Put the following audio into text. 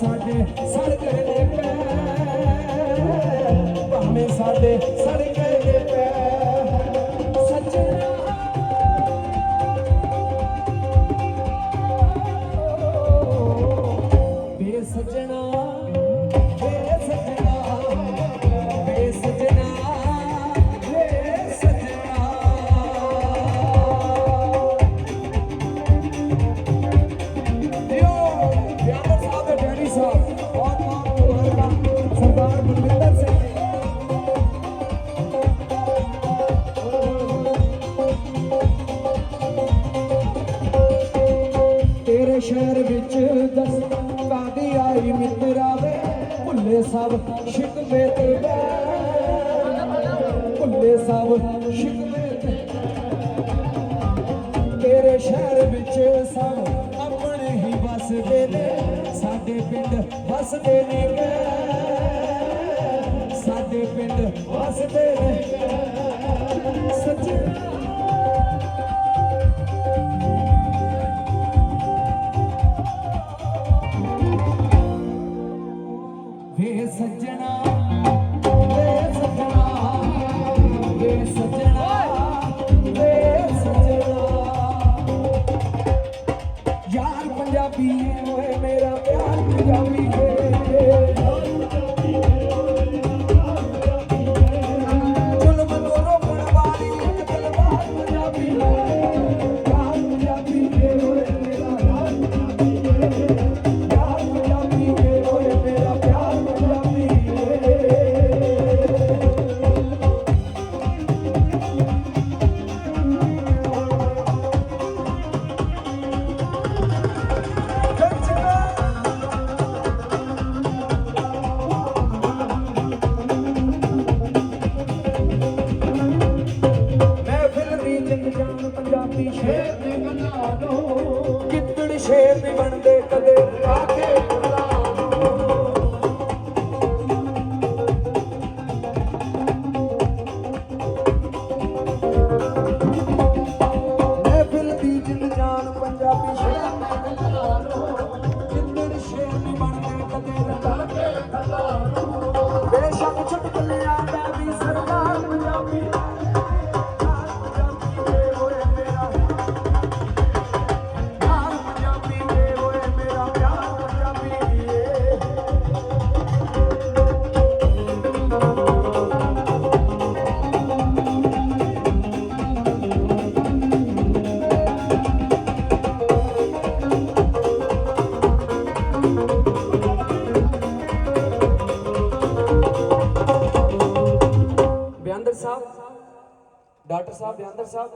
ਸਾਡੇ ਸੜਕ ਦੇ ਪੈ ਭਾਵੇਂ ਸਾਡੇ ਸੜਕ ਸ਼ਹਿਰ ਵਿੱਚ ਦਸ ਕਾਦੀ ਆਈ ਮਿੱਤਰਾ ਵੇ ਭੁੱਲੇ ਸਭ ਸ਼ਿਕਵੇ ਤੇ ਭੁੱਲੇ ਸਭ ਸ਼ਿਕਵੇ ਤੇ ਤੇਰੇ ਸ਼ਹਿਰ ਵਿੱਚ ਸਭ ਆਪਣੇ ਹੀ ਵਸਦੇ ਨੇ। ਸਾਡੇ ਪਿੰਡ ਵਸਦੇ ਨੇ। ਸਾਡੇ ਪਿੰਡ ਵਸਦੇ ਨੇ। ਯਾਰ ਓਏ ਮੇਰਾ ਪਿਆਰ ਪੰਜਾਬੀ ਏ ਜਾਨ ਸ਼ੇਰ ਦੇ ਗੱਲਾਂ ਦੋ ਕਿੱਦੜ ਸ਼ੇਰ ਨਹੀਂ ਬਣਦੇ ਕਦੇ? ਆ ਕੇ ਗੱਲਾਂ ਡਾਕਟਰ ਸਾਹਿਬ ਬਿਆੰਦਰ ਸਾਹਿਬ।